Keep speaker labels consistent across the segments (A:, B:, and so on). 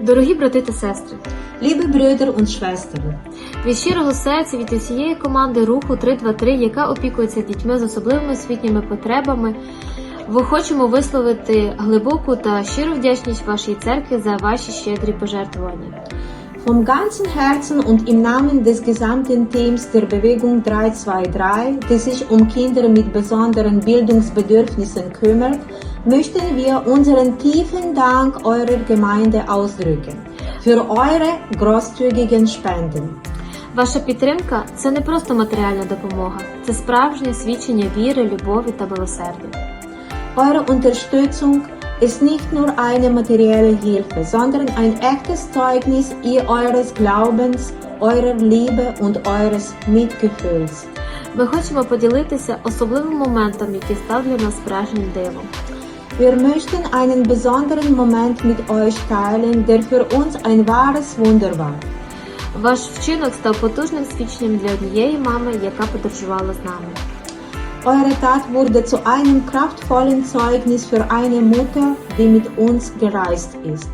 A: Дорогі брати та сестри,
B: Liebe Brüder und Schwestern,
A: від щирого серця від усієї команди руху 323, яка опікується дітьми з особливими освітніми потребами, ви хочемо висловити глибоку та щиру вдячність вашій церкві за ваші щедрі пожертвування.
B: vom ganzen Herzen und im Namen des gesamten Teams der Bewegung 323, die sich um Kinder mit besonderen Bildungsbedürfnissen kümmert, möchten wir unseren tiefen Dank eurer Gemeinde ausdrücken für eure großzügigen Spenden.
A: Ваша підтримка це не просто матеріальна допомога, це справжнє свідчення віри, любові та милосердя.
B: Eure Unterstützung ist nicht nur eine materielle Hilfe, sondern ein echtes Zeugnis ihr eures Glaubens, eurer Liebe und eures Mitgefühls.
A: Ми хочемо поділитися особливим моментом, який став для нас справжнім дивом.
B: Wir möchten einen besonderen Moment mit euch teilen, der für uns ein wahres Wunder war.
A: Ваш вчинок став потужним свідченням для однієї мами, яка подорожувала з нами.
B: Eure Tat wurde zu einem kraftvollen Zeugnis für eine Mutter, die mit uns gereist ist.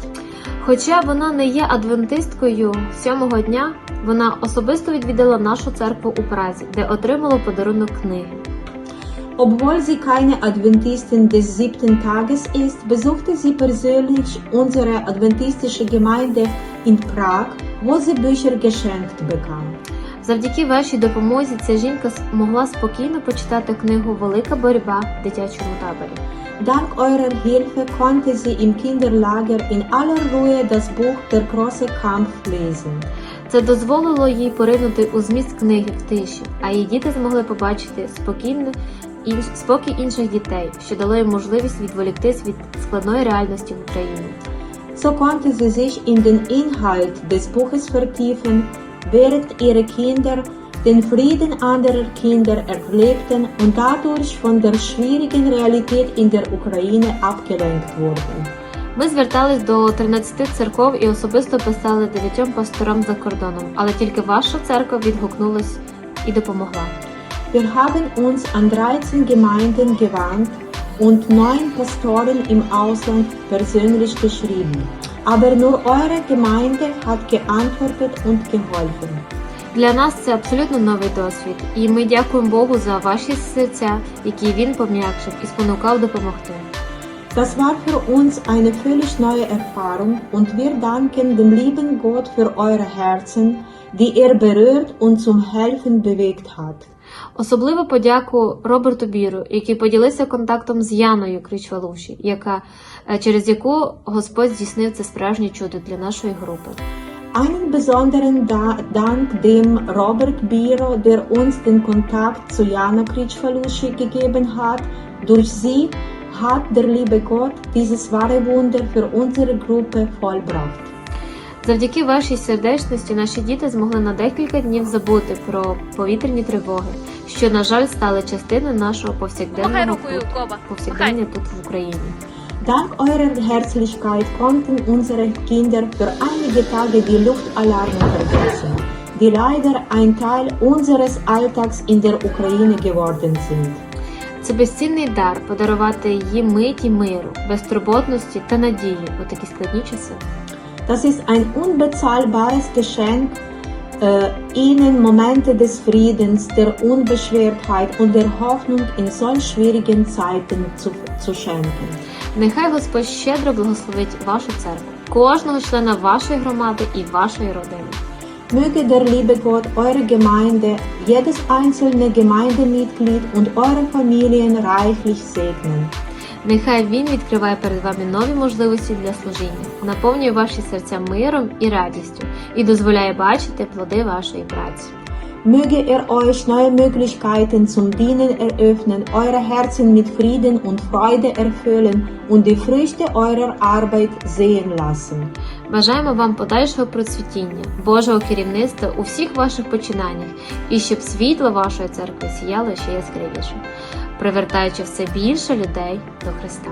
A: Хоча вона не є адвентисткою сьомого дня, вона особисто відвідала нашу церкву у Празі, де отримала подарунок книги.
B: Obwohl sie keine Adventistin des siebten Tages ist, besuchte sie persönlich unsere adventistische Gemeinde in Prag, wo sie Bücher geschenkt bekam.
A: Завдяки вашій допомозі ця жінка змогла спокійно почитати книгу Велика боротьба в дитячому таборі.
B: Dank eurer Hilfe konnte sie im Kinderlager in aller Ruhe das Buch Der große Kampf lesen.
A: Це дозволило їй поринути у зміст книги в тиші, а її діти змогли побачити спокійне інш... спокій інших дітей, що дало їм можливість відволіктись від складної реальності в Україні.
B: So konnte sie sich in den Inhalt des Buches vertiefen, während ihre Kinder den Frieden anderer Kinder erlebten und dadurch von der schwierigen Realität in der Ukraine abgelenkt wurden.
A: Ми звертались до 13 церков і особисто писали дев'ятьом пасторам за кордоном, але тільки ваша церква відгукнулась і допомогла.
B: Wir haben uns an 13 Gemeinden gewandt und neun Pastoren im Ausland persönlich geschrieben. Aber nur eure Gemeinde hat geantwortet und geholfen.
A: Для нас це абсолютно новий досвід, і ми дякуємо Богу за ваші серця, які він пом'якшив і спонукав допомогти.
B: Das war für uns eine völlig neue Erfahrung und wir danken dem lieben Gott für eure Herzen, die er berührt und zum Helfen bewegt hat.
A: Особливу подяку Роберту Біру, який поділився контактом з Яною Кричвалуші, яка е, через яку Господь здійснив це справжнє чудо для нашої групи.
B: Einen besonderen Dank dem Robert Biro, der uns den Kontakt zu Jana Kritschfalushi gegeben hat. Durch sie hat der liebe Gott dieses wahre Wunder für unsere Gruppe vollbracht.
A: Завдяки вашій сердечності наші діти змогли на декілька днів забути про повітряні тривоги, що, на жаль, стали частиною нашого повсякденного тут, повсякдення тут в Україні.
B: Dank eurer Herzlichkeit konnten unsere Kinder für einige Tage die Luftalarme vergessen, die leider ein Teil unseres Alltags in der Ukraine geworden sind.
A: Це безцінний дар подарувати їм миті миру, безтурботності та надії у такі складні часи.
B: Das ist ein unbezahlbares Geschenk, äh, ihnen Momente des Friedens, der Unbeschwertheit und der Hoffnung in solch schwierigen Zeiten zu, zu schenken.
A: Нехай Господь щедро благословить вашу церкву, кожного члена вашої громади і вашої родини.
B: Möge der liebe Gott eure Gemeinde, jedes einzelne Gemeindemitglied und eure Familien reichlich segnen.
A: Нехай він відкриває перед вами нові можливості для служіння, наповнює ваші серця миром і радістю і дозволяє бачити плоди вашої праці.
B: Möge er euch neue Möglichkeiten zum Dienen eröffnen, eure Herzen mit Frieden und Freude erfüllen und die Früchte eurer Arbeit sehen lassen.
A: Бажаємо вам подальшого процвітіння, Божого керівництва у всіх ваших починаннях і щоб світло вашої церкви сіяло ще яскравіше, привертаючи все більше людей до Христа.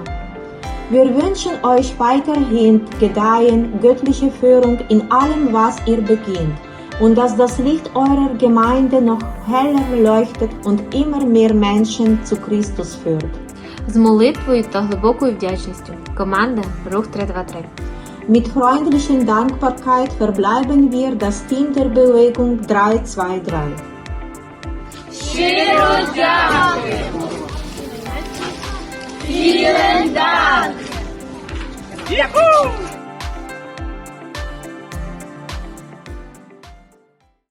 B: Wir wünschen euch weiterhin Gedeihen, göttliche Führung in allem, was ihr beginnt und dass das Licht eurer Gemeinde noch heller leuchtet und immer mehr Menschen zu Christus führt.
A: З молитвою та глибокою вдячністю. Команда Рух 323.
B: Mit freundlichen Dankbarkeit verbleiben wir das Team der Bewegung 323.
C: Yahoo!